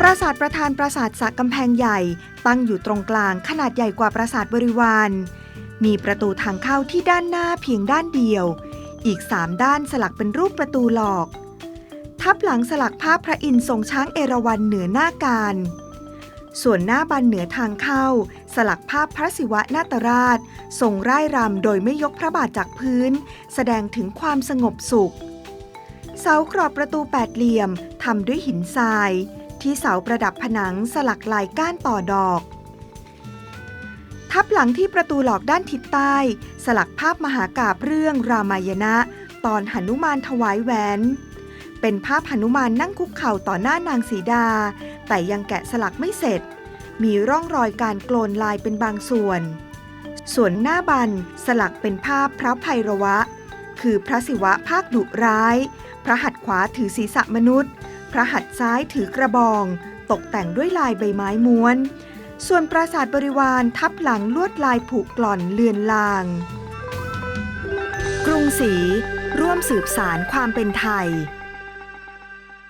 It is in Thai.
ปราสาทประธานปราสาทสักกำแพงใหญ่ ตั้งอยู่ตรงกลางขนาดใหญ่กว่าปราสาทบริวาร มีประตูทางเข้าที่ด้านหน้าเพียงด้านเดียว อีกสามด้านสลักเป็นรูปประตูหลอก ทับหลังสลักภาพพระอินทร์ทรงช้างเอราวัณเหนือหน้าการ ส่วนหน้าบันเหนือทางเข้า สลักภาพพระศิวะนาตราช ทรงร่ายรำโดยไม่ยกพระบาทจากพื้น แสดงถึงความสงบสุข เสากรอบประตูแปดเหลี่ยมทำด้วยหินทราย ที่เสาประดับผนังสลักลายก้านต่อดอก ทับหลังที่ประตูหลอกด้านทิศใต้ สลักภาพมหากาบเรื่องรามายณะ ตอนหนุมานถวายแหวน เป็นภาพหนุมานนั่งคุกเข่าต่อหน้านางสีดา แต่ยังแกะสลักไม่เสร็จ มีร่องรอยการโกลนลายเป็นบางส่วน ส่วนหน้าบันสลักเป็นภาพพระไพรวะ คือพระศิวะภาคดุร้าย พระหัตถ์ขวาถือศีรษะมนุษย์ พระหัตถ์ซ้ายถือกระบอง ตกแต่งด้วยลายใบไม้ม้วน ส่วนปราสาทบริวารทับหลังลวดลายผูกกล่อนเลือนลาง กรุงศรีร่วมสืบสารความเป็นไทย